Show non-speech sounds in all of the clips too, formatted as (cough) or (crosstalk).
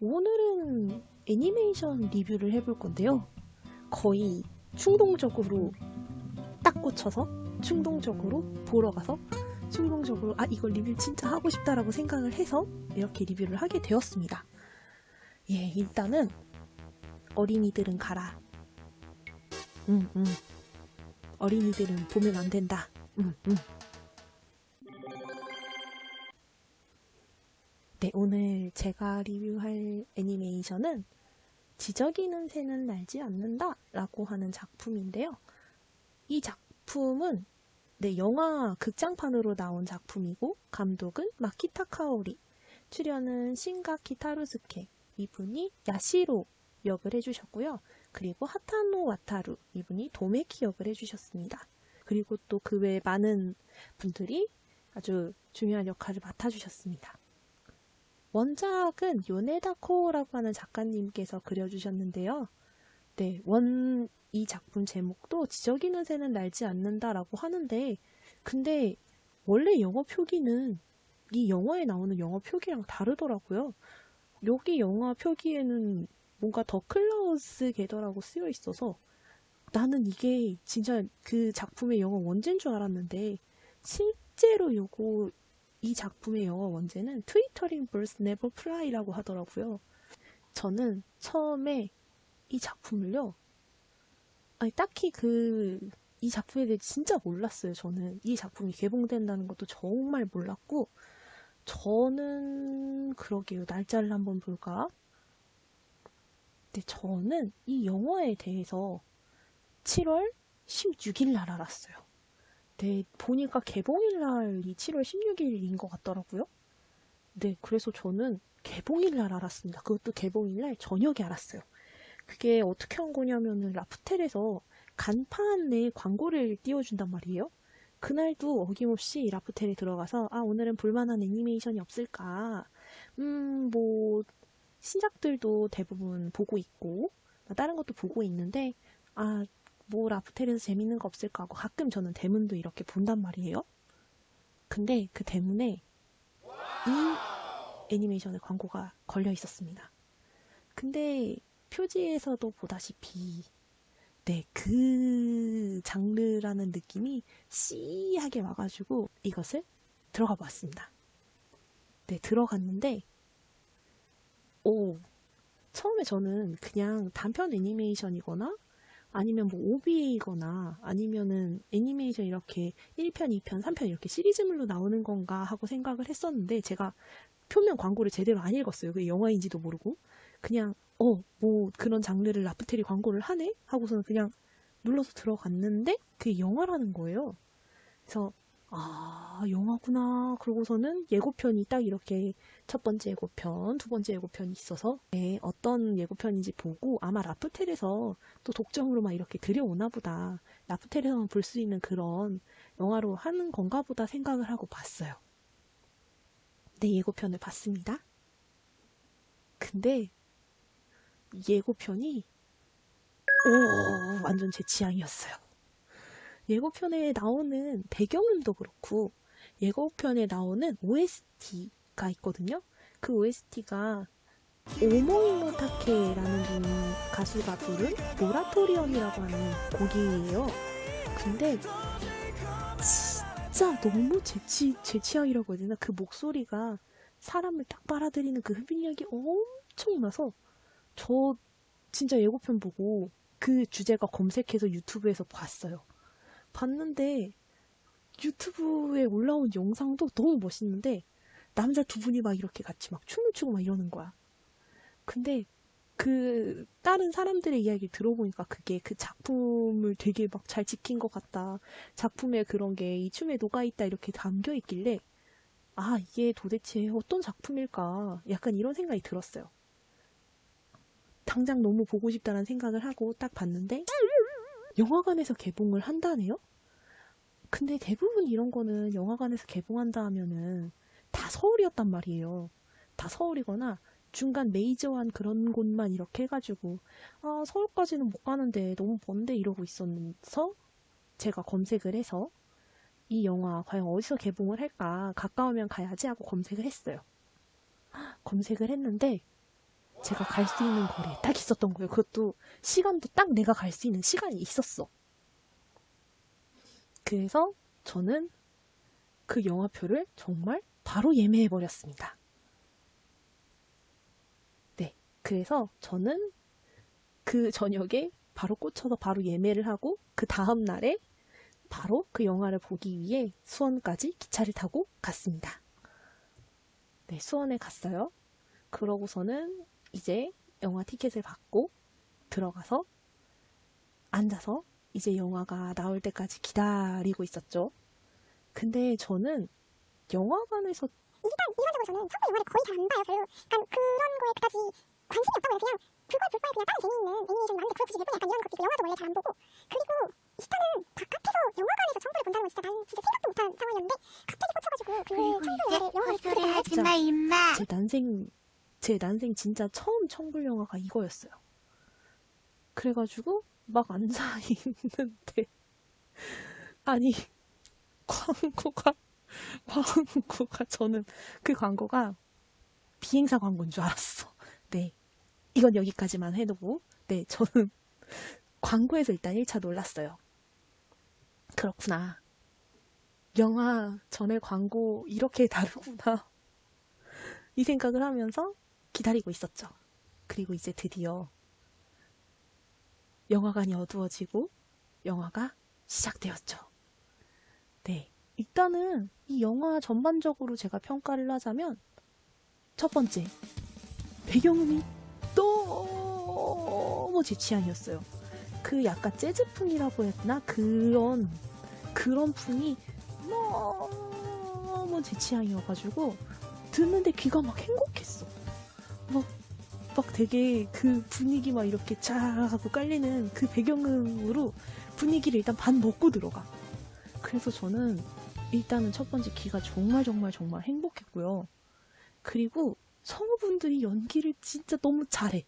오늘은 애니메이션 리뷰를 해볼 건데요. 거의 충동적으로 딱 꽂혀서 충동적으로 보러 가서 충동적으로 아 이걸 리뷰 진짜 하고 싶다라고 생각을 해서 이렇게 리뷰를 하게 되었습니다. 예, 일단은 어린이들은 가라. 음, 음. 어린이들은 보면 안 된다. 음, 음. 네, 오늘 제가 리뷰할 애니메이션은 지저귀는 새는 날지 않는다 라고 하는 작품인데요. 이 작품은 네, 영화 극장판으로 나온 작품이고 감독은 마키타 카오리 출연은 신가 키 타루스케 이분이 야시로 역을 해주셨고요. 그리고 하타노 와타루 이분이 도메키 역을 해주셨습니다. 그리고 또 그 외에 많은 분들이 아주 중요한 역할을 맡아주셨습니다. 원작은 요네다 코오라고 하는 작가님께서 그려주셨는데요. 네, 원, 이 작품 제목도 지저귀는 새는 날지 않는다라고 하는데, 근데 원래 영어 표기는 이 영화에 나오는 영어 표기랑 다르더라고요. 여기 영화 표기에는 뭔가 더 클라우스 게더라고 쓰여 있어서 나는 이게 진짜 그 작품의 영어 원제인 줄 알았는데 실제로 요거 이 작품의 영어 원제는 트위터링 birds never fly라고 하더라고요. 저는 처음에 이 작품을요. 아니 딱히 그 이 작품에 대해 진짜 몰랐어요. 저는 이 작품이 개봉된다는 것도 정말 몰랐고 저는 그러게요. 날짜를 한번 볼까? 근데 저는 이 영화에 대해서 7월 16일 날 알았어요. 네, 보니까 개봉일 날이 7월 16일인 것 같더라고요. 네, 그래서 저는 개봉일 날 알았습니다. 그것도 개봉일 날 저녁에 알았어요. 그게 어떻게 한 거냐면은 라프텔에서 간판에 광고를 띄워준단 말이에요. 그날도 어김없이 라프텔에 들어가서 아 오늘은 볼만한 애니메이션이 없을까 음 뭐 신작들도 대부분 보고 있고 다른 것도 보고 있는데 아 뭐 라프텔에서 재밌는 거 없을까 하고 가끔 저는 대문도 이렇게 본단 말이에요. 근데 그 대문에 이 애니메이션의 광고가 걸려 있었습니다. 근데 표지에서도 보다시피 네, 그 장르라는 느낌이 씨하게 와가지고 이것을 들어가 보았습니다. 네, 들어갔는데, 오, 처음에 저는 그냥 단편 애니메이션이거나 아니면 뭐 OVA이거나 아니면은 애니메이션 이렇게 1편, 2편, 3편 이렇게 시리즈물로 나오는 건가 하고 생각을 했었는데 제가 표면 광고를 제대로 안 읽었어요. 그게 영화인지도 모르고. 그냥 어, 뭐 그런 장르를 라프텔이 광고를 하네? 하고서는 그냥 눌러서 들어갔는데 그게 영화라는 거예요. 그래서 아, 영화구나. 그러고서는 예고편이 딱 이렇게 첫 번째 예고편, 두 번째 예고편이 있어서 네, 어떤 예고편인지 보고 아마 라프텔에서 또 독점으로 막 이렇게 들여오나 보다. 라프텔에서만 볼 수 있는 그런 영화로 하는 건가 보다 생각을 하고 봤어요. 네, 예고편을 봤습니다. 근데 예고편이 오 완전 제 취향이었어요. 예고편에 나오는 배경음도 그렇고 예고편에 나오는 OST가 있거든요. 그 OST가 오모이노 타케라는 분 가수가 부른 모라토리엄이라고 하는 곡이에요. 근데 진짜 너무 제 취향이라고 해야 되나? 그 목소리가 사람을 딱 빨아들이는 그 흡입력이 엄청 나서 저 진짜 예고편 보고 그 주제가 검색해서 유튜브에서 봤어요. 봤는데 유튜브에 올라온 영상도 너무 멋있는데 남자 두 분이 막 이렇게 같이 막 춤을 추고 막 이러는 거야. 근데 그 다른 사람들의 이야기를 들어보니까 그게 그 작품을 되게 막 잘 지킨 것 같다. 작품에 그런 게 이 춤에 녹아있다 이렇게 담겨 있길래 아 이게 도대체 어떤 작품일까 약간 이런 생각이 들었어요. 당장 너무 보고 싶다는 생각을 하고 딱 봤는데 영화관에서 개봉을 한다네요? 근데 대부분 이런 거는 영화관에서 개봉한다 하면은 다 서울이었단 말이에요. 다 서울이거나 중간 메이저한 그런 곳만 이렇게 해가지고 아 서울까지는 못 가는데 너무 먼데 이러고 있었면서 제가 검색을 해서 이 영화 과연 어디서 개봉을 할까 가까우면 가야지 하고 검색을 했어요. 검색을 했는데 제가 갈 수 있는 거리에 딱 있었던 거예요. 그것도 시간도 딱 내가 갈 수 있는 시간이 있었어. 그래서 저는 그 영화표를 정말 바로 예매해 버렸습니다. 네. 그래서 저는 그 저녁에 바로 꽂혀서 바로 예매를 하고 그 다음 날에 바로 그 영화를 보기 위해 수원까지 기차를 타고 갔습니다. 네, 수원에 갔어요. 그러고서는 이제 영화 티켓을 받고 들어가서 앉아서 이제 영화가 나올 때까지 기다리고 있었죠. 근데 저는 영화관에서 일단 일반적으로 저는 한국 영화를 거의 잘 안 봐요. 별로 약간 그런 거에 그다지 관심이 없다고 해요. 그냥 그걸 볼 바에 그냥 다른 재미있는 애니메이션이 많은데 그걸 굳이 몇번 약간 이런 것도 영화도 원래 잘 안 보고 그리고 일단은 바깥에서 영화관에서 청구를 본다는 건 진짜 나는 진짜 생각도 못한 상황이었는데 갑자기 꽂혀가지고 그 이제 영화를 영화관에서 보게 된 임마. 제 난생 제 난생 진짜 처음 청불 영화가 이거였어요. 그래가지고 막 앉아 있는데 아니 광고가 광고가 저는 그 광고가 비행사 광고인 줄 알았어. 네. 이건 여기까지만 해두고 네 저는 광고에서 일단 1차 놀랐어요. 그렇구나. 영화 전에 광고 이렇게 다르구나. 이 생각을 하면서 기다리고 있었죠. 그리고 이제 드디어 영화관이 어두워지고 영화가 시작되었죠. 네. 일단은 이 영화 전반적으로 제가 평가를 하자면 첫 번째, 배경음이 너무 제 취향이었어요. 그 약간 재즈풍이라고 되나? 그런, 그런 풍이 너무 제 취향이어가지고 듣는데 귀가 막 행복했어. 막, 막 되게 그 분위기 막 이렇게 쫙 하고 깔리는 그 배경음으로 분위기를 일단 반 먹고 들어가. 그래서 저는 일단은 첫 번째 귀가 정말 정말 정말 행복했고요. 그리고 성우분들이 연기를 진짜 너무 잘해.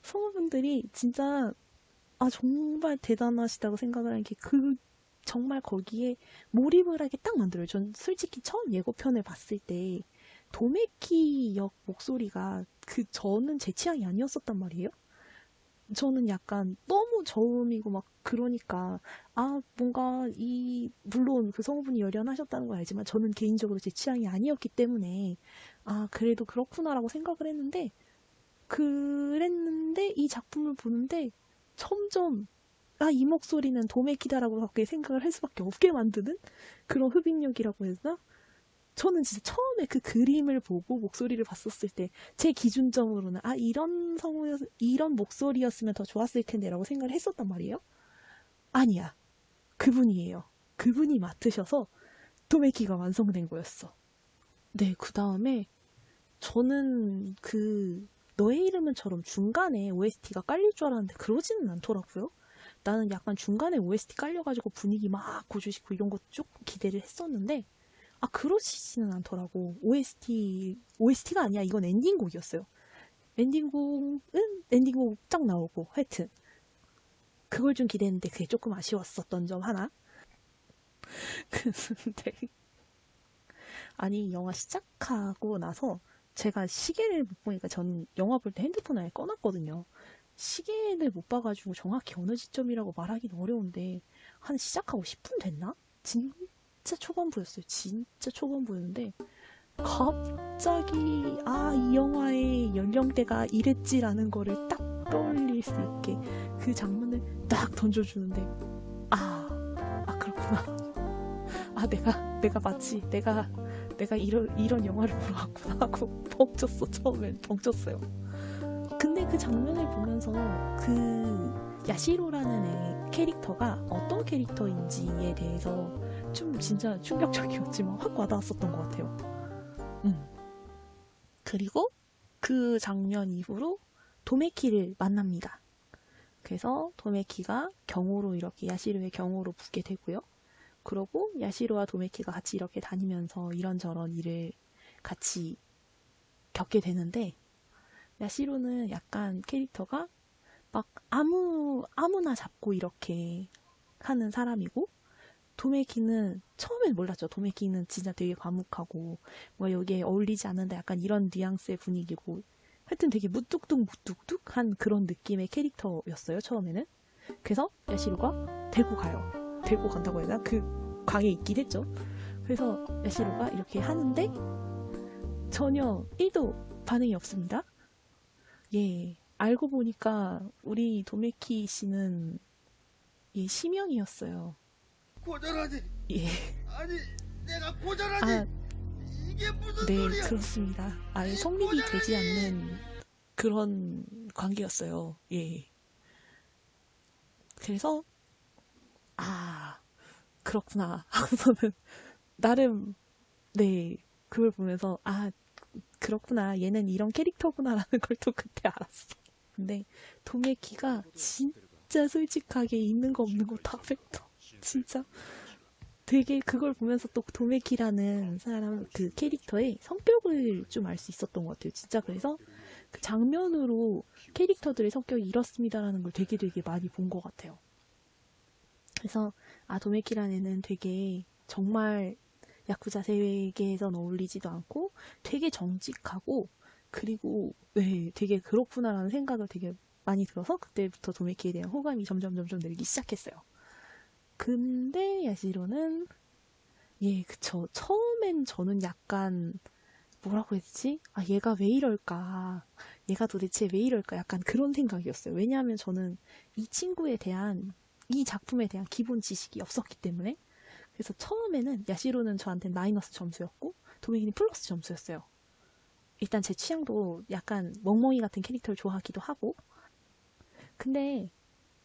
성우분들이 진짜 아 정말 대단하시다고 생각을 하는 게 그 정말 거기에 몰입을 하게 딱 만들어요. 전 솔직히 처음 예고편을 봤을 때 도메키 역 목소리가 그 저는 제 취향이 아니었었단 말이에요. 저는 약간 너무 저음이고 막 그러니까 아 뭔가 이 물론 그 성우분이 열연하셨다는 걸 알지만 저는 개인적으로 제 취향이 아니었기 때문에 아 그래도 그렇구나라고 생각을 했는데 그랬는데 이 작품을 보는데 점점 아 이 목소리는 도메키다라고 그렇게 생각을 할 수밖에 없게 만드는 그런 흡입력이라고 해야 되나? 저는 진짜 처음에 그 그림을 보고 목소리를 봤었을 때 제 기준점으로는 아 이런 성우 이런 목소리였으면 더 좋았을 텐데라고 생각을 했었단 말이에요. 아니야. 그분이에요. 그분이 맡으셔서 도메키가 완성된 거였어. 네, 그 다음에 저는 그 너의 이름은처럼 중간에 OST가 깔릴 줄 알았는데 그러지는 않더라고요. 나는 약간 중간에 OST 깔려가지고 분위기 막 고조시키고 이런 것도 조금 기대를 했었는데 아 그러시지는 않더라고. OST OST가 아니야. 이건 엔딩곡이었어요. 엔딩곡은 엔딩곡 쫙 나오고 하여튼 그걸 좀 기대했는데 그게 조금 아쉬웠었던 점 하나. (laughs) 근데 아니 영화 시작하고 나서 제가 시계를 못 보니까 전 영화 볼 때 핸드폰을 아예 꺼놨거든요. 시계를 못 봐가지고 정확히 어느 시점이라고 말하기는 어려운데 한 시작하고 10분 됐나? 진 짜 초반부였어요. 진짜 초반부였는데 갑자기 아 이 영화의 연령대가 이랬지라는 거를 딱 떠올릴 수 있게 그 장면을 딱 던져주는데 아, 아 그렇구나. (laughs) 아 내가 내가 마치 내가 내가 이런 이런 영화를 보러 왔구나 하고 벙쪘어 처음엔 벙쪘어요. 근데 그 장면을 보면서 그 야시로라는 애 캐릭터가 어떤 캐릭터인지에 대해서 좀 진짜 충격적이었지만 (laughs) 확 와닿았었던 것 같아요. 음. 그리고 그 장면 이후로 도메키를 만납니다. 그래서 도메키가 경호로 이렇게 야시로의 경호로 붙게 되고요. 그러고 야시로와 도메키가 같이 이렇게 다니면서 이런저런 일을 같이 겪게 되는데 야시로는 약간 캐릭터가 막 아무 아무나 잡고 이렇게 하는 사람이고 도메키는 처음엔 몰랐죠. 도메키는 진짜 되게 과묵하고 뭐 여기에 어울리지 않는다 약간 이런 뉘앙스의 분위기고 하여튼 되게 무뚝뚝 무뚝뚝한 그런 느낌의 캐릭터였어요 처음에는. 그래서 야시로가 데리고 가요. 데리고 간다고 해야 되나? 그 광에 있긴 했죠. 그래서 야시로가 이렇게 하는데 전혀 1도 반응이 없습니다. 예, 알고 보니까 우리 도메키 씨는 예, 심형이었어요. 고절하지. 예. 아니 내가 고절하지. 아, 이게 무슨 네, 소리야? 그렇습니다. 아예 성립이 되지 않는 그런 관계였어요. 예. 그래서, 아, 그렇구나. (laughs) 하고서는, 나름, 네, 그걸 보면서, 아, 그렇구나. 얘는 이런 캐릭터구나라는 걸 또 그때 알았어. 근데, 도메키가 진짜 솔직하게 있는 거 없는 거 다 뱉어. (laughs) 진짜. 되게 그걸 보면서 또 도메키라는 사람 그 캐릭터의 성격을 좀 알 수 있었던 것 같아요. 진짜 그래서 그 장면으로 캐릭터들의 성격이 이렇습니다라는 걸 되게 되게 많이 본 것 같아요. 그래서 아 도메키라는 되게 정말 야쿠자 세계에선 어울리지도 않고 되게 정직하고 그리고 네 되게 그렇구나라는 생각을 되게 많이 들어서 그때부터 도메키에 대한 호감이 점점 점점 늘기 시작했어요. 근데 야시로는 예, 그쵸. 처음엔 저는 약간 뭐라고 되지? 아, 얘가 왜 이럴까? 얘가 도대체 왜 이럴까? 약간 그런 생각이었어요. 왜냐하면 저는 이 친구에 대한 이 작품에 대한 기본 지식이 없었기 때문에 그래서 처음에는 야시로는 저한테 마이너스 점수였고 도메기는 플러스 점수였어요. 일단 제 취향도 약간 멍멍이 같은 캐릭터를 좋아하기도 하고 근데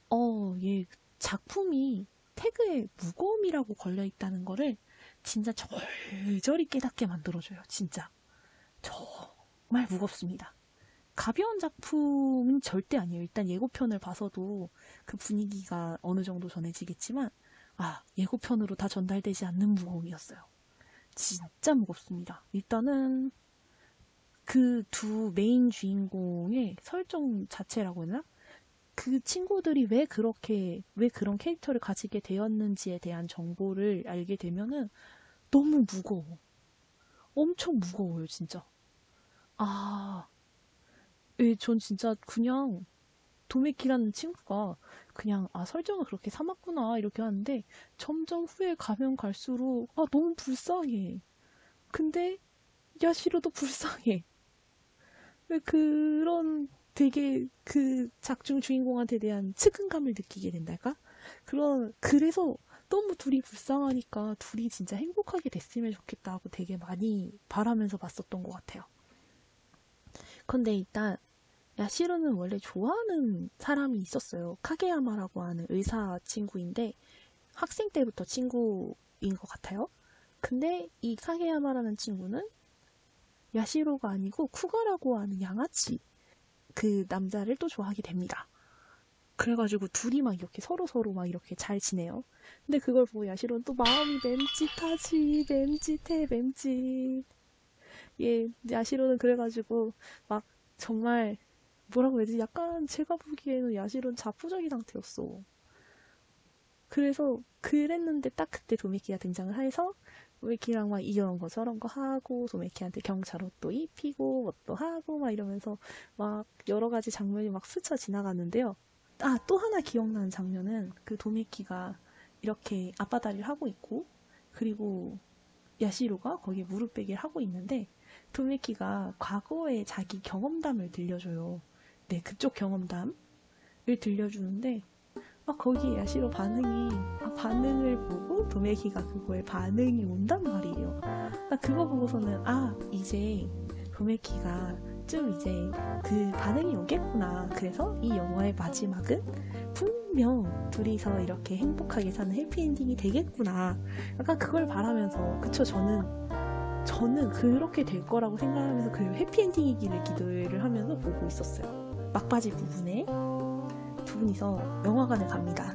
어, 얘 작품이 태그에 무거움이라고 걸려 있다는 거를 진짜 절절히 깨닫게 만들어줘요. 진짜. 정말 무겁습니다. 가벼운 작품은 절대 아니에요. 일단 예고편을 봐서도 그 분위기가 어느 정도 전해지겠지만, 아, 예고편으로 다 전달되지 않는 무거움이었어요. 진짜 무겁습니다. 일단은 그 두 메인 주인공의 설정 자체라고 해야 되나? 그 친구들이 왜 그렇게, 왜 그런 캐릭터를 가지게 되었는지에 대한 정보를 알게 되면은 너무 무거워. 엄청 무거워요, 진짜. 아, 예, 전 진짜 그냥 도메키라는 친구가 그냥 아, 설정을 그렇게 삼았구나, 이렇게 하는데 점점 후에 가면 갈수록 아, 너무 불쌍해. 근데 야시로도 불쌍해. 왜 그런 되게 그 작중 주인공한테 대한 측은감을 느끼게 된달까? 그런, 그래서 너무 둘이 불쌍하니까 둘이 진짜 행복하게 됐으면 좋겠다 하고 되게 많이 바라면서 봤었던 것 같아요. 근데 일단, 야시로는 원래 좋아하는 사람이 있었어요. 카게야마라고 하는 의사 친구인데, 학생 때부터 친구인 것 같아요. 근데 이 카게야마라는 친구는 야시로가 아니고 쿠가라고 하는 양아치 그 남자를 또 좋아하게 됩니다. 그래가지고 둘이 막 이렇게 서로 서로 막 이렇게 잘 지내요. 근데 그걸 보고 야시로는 또 마음이 맴짓하지, 맴짓해, 맴짓. 예, 야시로는 그래가지고 막 정말 뭐라고 해야 되지? 약간 제가 보기에는 야시로는 자포자기 상태였어. 그래서 그랬는데 딱 그때 도미키가 등장을 해서 도미키랑 막 이런 거 저런 거 하고 도미키한테 경찰 옷도 입히고 뭣도 하고 막 이러면서 막 여러 가지 장면이 막 스쳐 지나갔는데요. 아, 또 하나 기억나는 장면은 그 도미키가 이렇게 앞바다리를 하고 있고 그리고 야시로가 거기에 무릎 베기를 하고 있는데 도미키가 과거의 자기 경험담을 들려줘요. 네, 그쪽 경험담을 들려주는데 아, 거기에 야시로 반응이 아, 반응을 보고 도메키가 그거에 반응이 온단 말이에요. 아, 그거 보고서는 아 이제 도메키가 좀 이제 그 반응이 오겠구나. 그래서 이 영화의 마지막은 분명 둘이서 이렇게 행복하게 사는 해피엔딩이 되겠구나. 약간 그걸 바라면서 그쵸 저는 저는 그렇게 될 거라고 생각하면서 그 해피엔딩이기를 기도를 하면서 보고 있었어요. 막바지 부분에 두 분이서 영화관을 갑니다.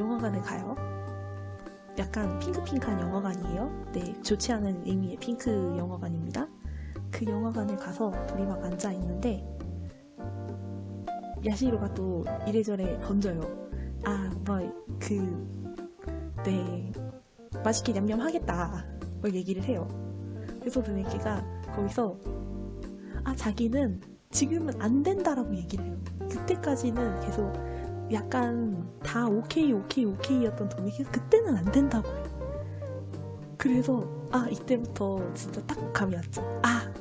영화관을 가요. 약간 핑크핑크한 영화관이에요. 네, 좋지 않은 의미의 핑크 영화관입니다. 그 영화관을 가서 둘이 막 앉아 있는데 야시로가 또 이래저래 던져요. 아, 뭐 그 네, 맛있게 냠냠 하겠다. 뭐 얘기를 해요. 그래서 도메키가 거기서 아, 자기는 지금은 안 된다라고 얘기를 해요. 그때까지는 계속 약간 다 오케이, 오케이, 오케이였던 도미키가 그때는 안 된다고 해요. 그래서, 아, 이때부터 진짜 딱 감이 왔죠. 아,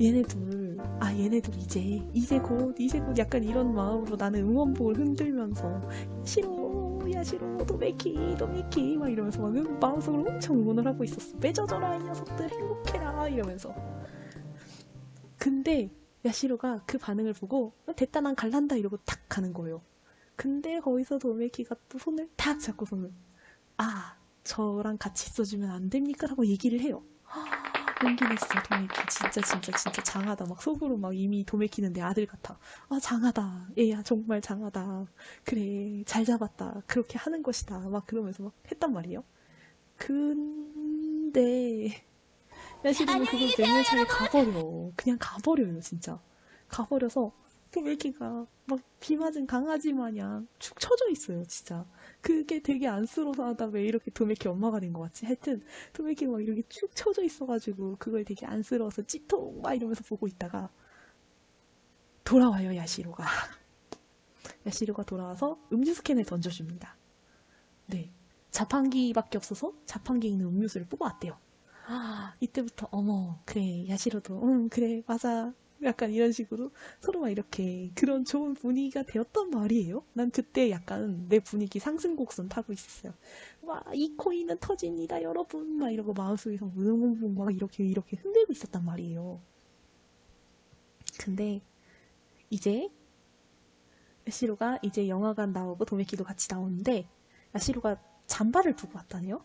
얘네들, 아, 얘네들 이제, 이제 곧, 이제 곧 약간 이런 마음으로 나는 응원복을 흔들면서, 싫어, 야, 싫어, 도메키, 도메키, 막 이러면서 막 음, 마음속으로 엄청 응원을 하고 있었어. 맺어져라, 이 녀석들, 행복해라, 이러면서. 근데, 야시로가 그 반응을 보고, 어, 됐다, 난 갈란다, 이러고 탁 가는 거예요. 근데 거기서 도메키가 또 손을 탁 잡고 손을, 아, 저랑 같이 있어주면 안 됩니까? 라고 얘기를 해요. 용기 냈어, 도메키. 진짜, 진짜, 진짜 장하다. 막 속으로 막 이미 도메키는 내 아들 같아. 아, 장하다. 얘야, 정말 장하다. 그래, 잘 잡았다. 그렇게 하는 것이다. 막 그러면서 막 했단 말이에요. 근데, 야시로는 그걸 매몰차게 가버려. 그냥 가버려요, 진짜. 가버려서, 도메키가 막 비 맞은 강아지 마냥 축 처져 있어요, 진짜. 그게 되게 안쓰러워서 하다 왜 이렇게 도메키 엄마가 된 것 같지? 하여튼, 도메키가 막 이렇게 축 처져 있어가지고, 그걸 되게 안쓰러워서 찌통 막 이러면서 보고 있다가, 돌아와요, 야시로가. (laughs) 야시로가 돌아와서 음료수 캔을 던져줍니다. 네. 자판기밖에 없어서 자판기에 있는 음료수를 뽑아왔대요. 아, 이때부터, 어머, 그래, 야시로도, 응, 그래, 맞아. 약간 이런 식으로 서로 막 이렇게 그런 좋은 분위기가 되었단 말이에요. 난 그때 약간 내 분위기 상승곡선 타고 있었어요. 와, 이 코인은 터집니다, 여러분. 막 이러고 마음속에서 웅웅웅 막 이렇게 이렇게 흔들고 있었단 말이에요. 근데 이제 야시로가 이제 영화관 나오고 도메키도 같이 나오는데 야시로가 잠바를 두고 왔다네요.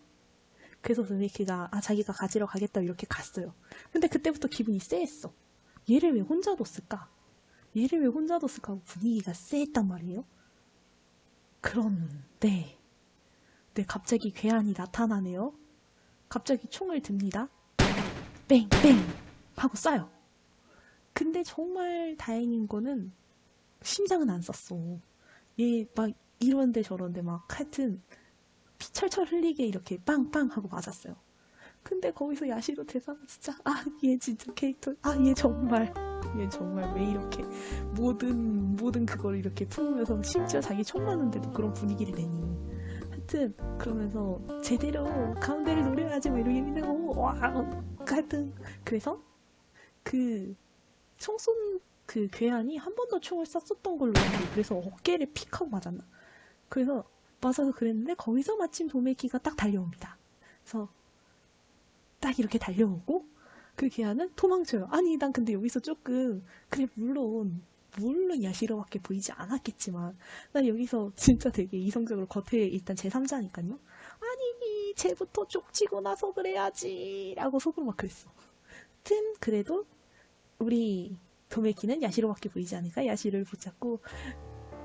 그래서 도메키가 아 자기가 가지러 가겠다 이렇게 갔어요. 근데 그때부터 기분이 쎄했어. 얘를 왜 혼자 뒀을까? 얘를 왜 혼자 뒀을까 분위기가 쎄했단 말이에요. 그런데 네 갑자기 괴한이 나타나네요. 갑자기 총을 듭니다. 뺑뺑 하고 쏴요. 근데 정말 다행인 거는 심장은 안 쐈어. 얘 막 이런데 저런데 막 하여튼 피 철철 흘리게 이렇게 빵빵 하고 맞았어요. 근데 거기서 야시로 대사가 진짜 아 얘 진짜 캐릭터 아 얘 정말 얘 정말 왜 이렇게 모든 모든 그걸 이렇게 품으면서 심지어 자기 총 맞는데도 그런 분위기를 내니 하여튼 그러면서 제대로 가운데를 노려야지 뭐 이러겠는데 와 하여튼 그래서 그 총쏜 그 괴한이 한 번 더 총을 쐈었던 걸로 그래서 어깨를 픽 하고 맞았나 그래서 맞아서 그랬는데 거기서 마침 도메키가 딱 달려옵니다. 그래서 딱 이렇게 달려오고 그 괴한은 도망쳐요. 아니 난 근데 여기서 조금 그래 물론 물론 야시로밖에 보이지 않았겠지만 난 여기서 진짜 되게 이성적으로 겉에 일단 제3자니까요. 아니 쟤부터 쪽지고 나서 그래야지 라고 속으로 막 그랬어. 튼 그래도 우리 도메키는 야시로밖에 보이지 않으니까 야시를 붙잡고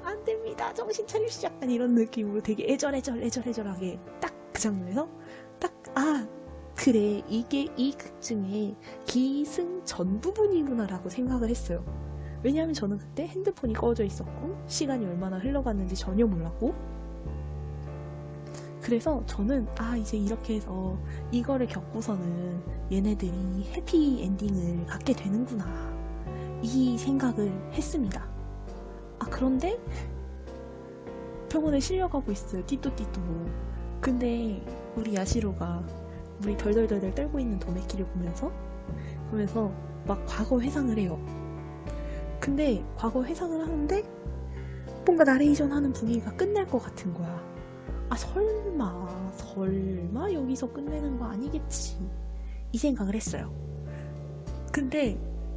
안 됩니다. 정신 차립시다 약간 이런 느낌으로 되게 애절애절 애절애절하게 딱 그 장면에서 딱 아 그래. 이게 이 극 중에 기승 전 부분이구나라고 생각을 했어요. 왜냐하면 저는 그때 핸드폰이 꺼져 있었고 시간이 얼마나 흘러갔는지 전혀 몰랐고. 그래서 저는 아 이제 이렇게 해서 이거를 겪고서는 얘네들이 해피 엔딩을 갖게 되는구나. 이 생각을 했습니다. 아 그런데 병원에 실려가고 있어요. 띠또띠또. 근데 우리 야시로가 우리 덜덜덜덜 떨고 있는 도메키를 보면서 보면서 막 과거 회상을 해요. 근데 과거 회상을 하는데 뭔가 나레이션 하는 분위기가 끝날 것 같은 거야. 아 설마 설마 여기서 끝내는 거 아니겠지 이 생각을 했어요. 근데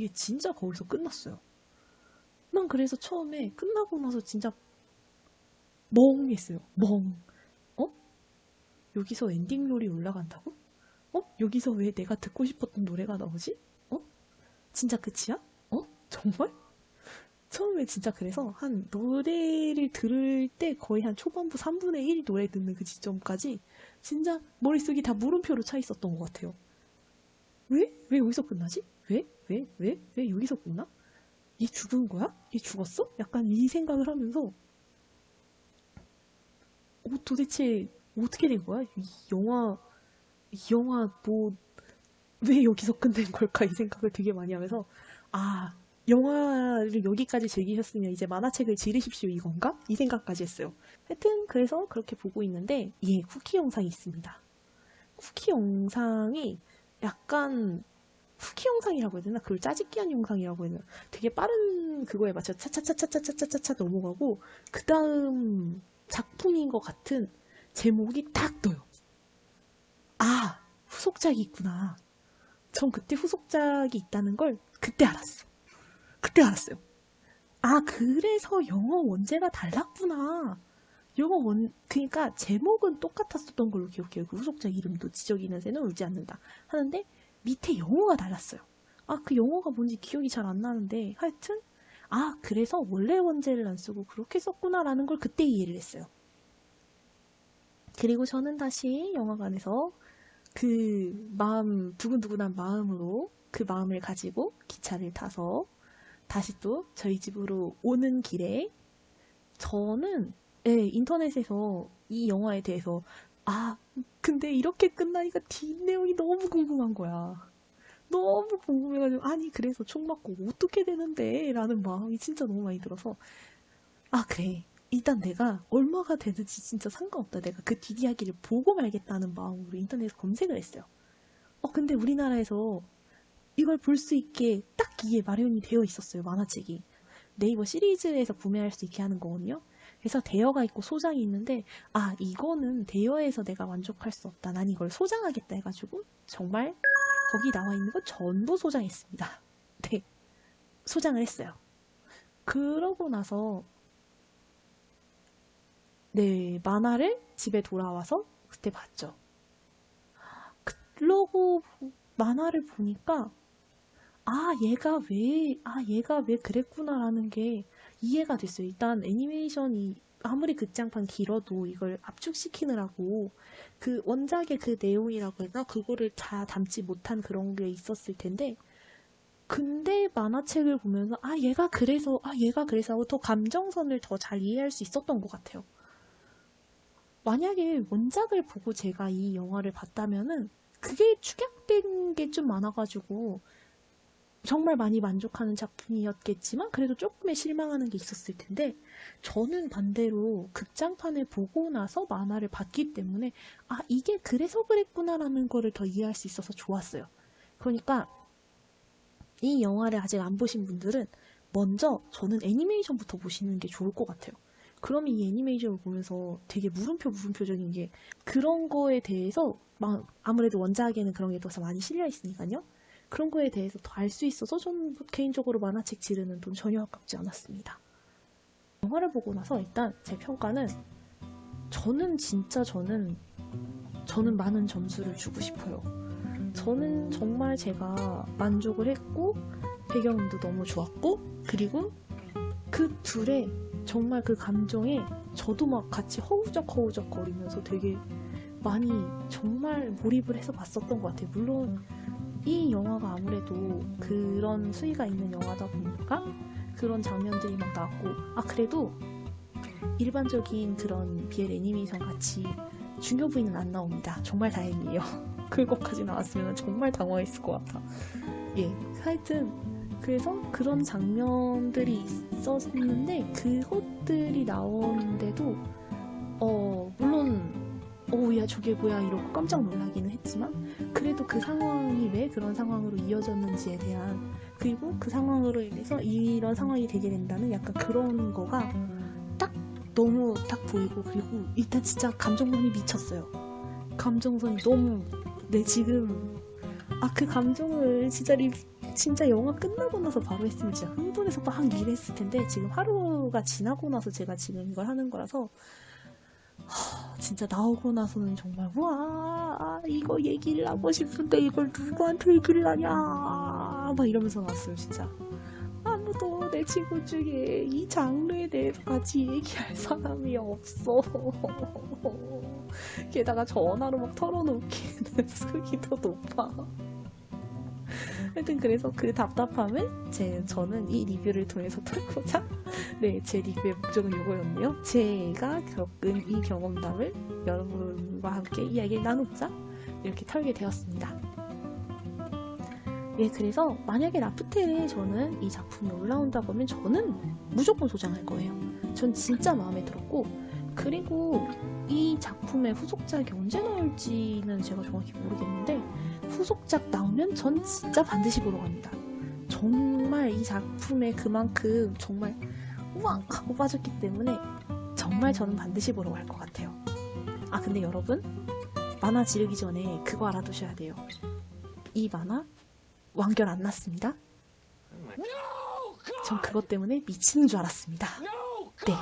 얘 진짜 거기서 끝났어요. 난 그래서 처음에 끝나고 나서 진짜 멍했어요. 멍. 어? 여기서 엔딩 롤이 올라간다고? 어? 여기서 왜 내가 듣고 싶었던 노래가 나오지? 어? 진짜 끝이야? 정말? 처음에 진짜 그래서 한 노래를 들을 때 거의 한 초반부 3분의 1 노래 듣는 그 지점까지 진짜 머릿속이 다 물음표로 차 있었던 것 같아요. 왜? 왜 여기서 끝나지? 왜? 왜? 왜? 왜 여기서 끝나? 얘 죽은 거야? 얘 죽었어? 약간 이 생각을 하면서 어, 도대체 어떻게 된 거야? 이 영화, 이 영화 뭐, 왜 여기서 끝낸 걸까? 이 생각을 되게 많이 하면서, 아, 영화를 여기까지 즐기셨으면 이제 만화책을 지르십시오 이건가? 이 생각까지 했어요. 하여튼 그래서 그렇게 보고 있는데 예, 쿠키 영상이 있습니다. 쿠키 영상이 약간 쿠키 영상이라고 해야 되나? 그걸 짜집기한 영상이라고 해야 되나? 되게 빠른 그거에 맞춰 차차차차차차차차 넘어가고 그 다음 작품인 것 같은 제목이 딱 떠요. 아, 후속작이 있구나. 전 그때 후속작이 있다는 걸 그때 알았어. 그때 알았어요. 아, 그래서 영어 원제가 달랐구나. 영어 원, 그니까 제목은 똑같았었던 걸로 기억해요. 그 후속작 이름도 지적이는 새는 울지 않는다. 하는데 밑에 영어가 달랐어요. 아, 그 영어가 뭔지 기억이 잘 안 나는데 하여튼 아, 그래서 원래 원제를 안 쓰고 그렇게 썼구나라는 걸 그때 이해를 했어요. 그리고 저는 다시 영화관에서 그 마음, 두근두근한 마음으로 그 마음을 가지고 기차를 타서 다시 또 저희 집으로 오는 길에 저는 예, 인터넷에서 이 영화에 대해서 아, 근데 이렇게 끝나니까 뒷내용이 너무 궁금한 거야. 너무 궁금해가지고 아니 그래서 총 맞고 어떻게 되는데? 라는 마음이 진짜 너무 많이 들어서 아 그래 일단 내가 얼마가 되는지 진짜 상관없다. 내가 그 뒷이야기를 보고 말겠다는 마음으로 인터넷에 검색을 했어요. 어 근데 우리나라에서 이걸 볼 수 있게 딱 이게 마련이 되어 있었어요. 만화책이. 네이버 시리즈에서 구매할 수 있게 하는 거거든요. 그래서 대여가 있고 소장이 있는데 아 이거는 대여에서 내가 만족할 수 없다. 난 이걸 소장하겠다 해가지고 정말 거기 나와 있는 거 전부 소장했습니다. (laughs) 네. 소장을 했어요. 그러고 나서 네, 만화를 집에 돌아와서 그때 봤죠. 그러고 만화를 보니까 아, 얘가 왜, 아, 얘가 왜 그랬구나라는 게 이해가 됐어요. 일단 애니메이션이 아무리 극장판 길어도 이걸 압축시키느라고 그 원작의 그 내용이라고 해나 그거를 다 담지 못한 그런 게 있었을 텐데 근데 만화책을 보면서 아 얘가 그래서 아 얘가 그래서 하고 더 감정선을 더 잘 이해할 수 있었던 것 같아요. 만약에 원작을 보고 제가 이 영화를 봤다면은 그게 축약된 게 좀 많아가지고 정말 많이 만족하는 작품이었겠지만 그래도 조금의 실망하는 게 있었을 텐데 저는 반대로 극장판을 보고 나서 만화를 봤기 때문에 아 이게 그래서 그랬구나라는 거를 더 이해할 수 있어서 좋았어요. 그러니까 이 영화를 아직 안 보신 분들은 먼저 저는 애니메이션부터 보시는 게 좋을 것 같아요. 그러면 이 애니메이션을 보면서 되게 물음표 물음표적인 게 그런 거에 대해서 막 아무래도 원작에는 그런 게 더 많이 실려 있으니까요. 그런 거에 대해서 더 알 수 있어서 저는 개인적으로 만화책 지르는 돈 전혀 아깝지 않았습니다. 영화를 보고 나서 일단 제 평가는 저는 진짜 저는 저는 많은 점수를 주고 싶어요. 저는 정말 제가 만족을 했고 배경도 너무 좋았고 그리고 그 둘의 정말 그 감정에 저도 막 같이 허우적 허우적 거리면서 되게 많이 정말 몰입을 해서 봤었던 것 같아요. 물론 이 영화가 아무래도 그런 수위가 있는 영화다 보니까 그런 장면들이 막 나왔고 아 그래도 일반적인 그런 BL 애니메이션 같이 중요 부위는 안 나옵니다. 정말 다행이에요. (laughs) 그것까지 나왔으면 정말 당황했을 것 같아. 예, 하여튼 그래서 그런 장면들이 있었는데 그것들이 나오는데도 어 물론 어야 저게 뭐야 이러고 깜짝 놀라기는 했지만 그래도 그 상황이 왜 그런 상황으로 이어졌는지에 대한 그리고 그 상황으로 인해서 이런 상황이 되게 된다는 약간 그런 거가 딱 너무 딱 보이고 그리고 일단 진짜 감정선이 미쳤어요. 감정선이 너무 네 지금 아 그 감정을 진짜 리, 진짜 영화 끝나고 나서 바로 했으면 진짜 흥분해서 막 일했을 텐데 지금 하루가 지나고 나서 제가 지금 이걸 하는 거라서 하, 진짜 나오고 나서는 정말 와 이거 얘기를 하고 싶은데 이걸 누구한테 얘기를 하냐 막 이러면서 나왔어요 진짜 아무 아무도 내 친구 중에 이 장르에 대해서 같이 얘기할 사람이 없어. 게다가 전화로 막 털어놓기에는 (laughs) 더 높아. 하여튼 그래서 그 답답함을 제 저는 이 리뷰를 통해서 (laughs) 털고자 네 제 리뷰의 목적은 이거였네요. 제가 겪은 이 경험담을 여러분과 함께 이야기를 나누자 이렇게 털게 되었습니다. 예, 그래서 만약에 라프텔에 저는 이 작품이 올라온다고 하면 저는 무조건 소장할 거예요. 전 진짜 마음에 들었고 그리고 이 작품의 후속작이 언제 나올지는 제가 정확히 모르겠는데 후속작 나오면 전 진짜 반드시 보러 갑니다. 정말 이 작품에 그만큼 정말 우왕 하고 빠졌기 때문에 정말 저는 반드시 보러 갈 것 같아요. 아 근데 여러분 만화 지르기 전에 그거 알아두셔야 돼요. 이 만화 완결 안 났습니다. 전 그것 때문에 미치는 줄 알았습니다. 네.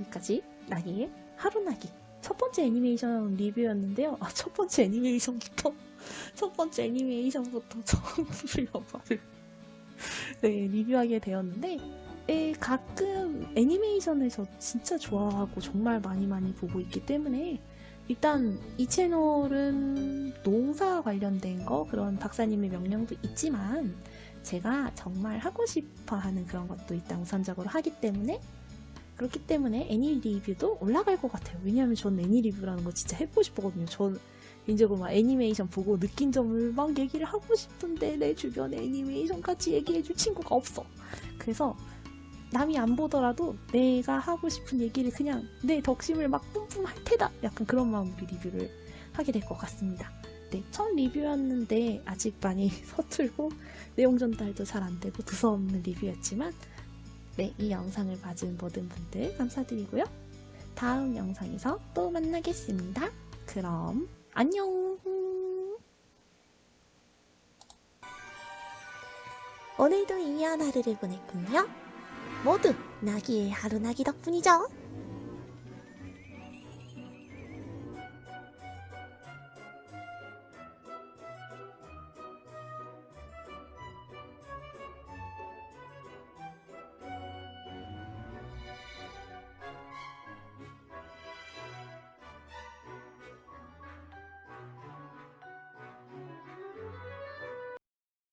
여기까지 나기의 하루나기 첫 번째 애니메이션 리뷰였는데요. 아, 첫 번째 애니메이션부터 (laughs) 첫 번째 애니메이션부터 처음으로 영화를 (laughs) (laughs) 네 리뷰하게 되었는데 에, 가끔 애니메이션을 저 진짜 좋아하고 정말 많이 많이 보고 있기 때문에 일단 이 채널은 농사 관련된 거 그런 박사님의 명령도 있지만 제가 정말 하고 싶어 하는 그런 것도 일단 우선적으로 하기 때문에 그렇기 때문에 애니 리뷰도 올라갈 것 같아요. 왜냐하면 전 애니 리뷰라는 거 진짜 해보고 싶었거든요. 전 개인적으로 막 애니메이션 보고 느낀 점을 막 얘기를 하고 싶은데 내 주변에 애니메이션 같이 얘기해줄 친구가 없어. 그래서 남이 안 보더라도 내가 하고 싶은 얘기를 그냥 내 덕심을 막 뿜뿜 할 테다. 약간 그런 마음으로 리뷰를 하게 될 것 같습니다. 네, 첫 리뷰였는데 아직 많이 (laughs) 서툴고 내용 전달도 잘 안 되고 두서없는 리뷰였지만 네, 이 영상을 봐준 모든 분들 감사드리고요. 다음 영상에서 또 만나겠습니다. 그럼 안녕. 오늘도 이미한 하루를 보냈군요. 모두 나기의 하루나기 덕분이죠.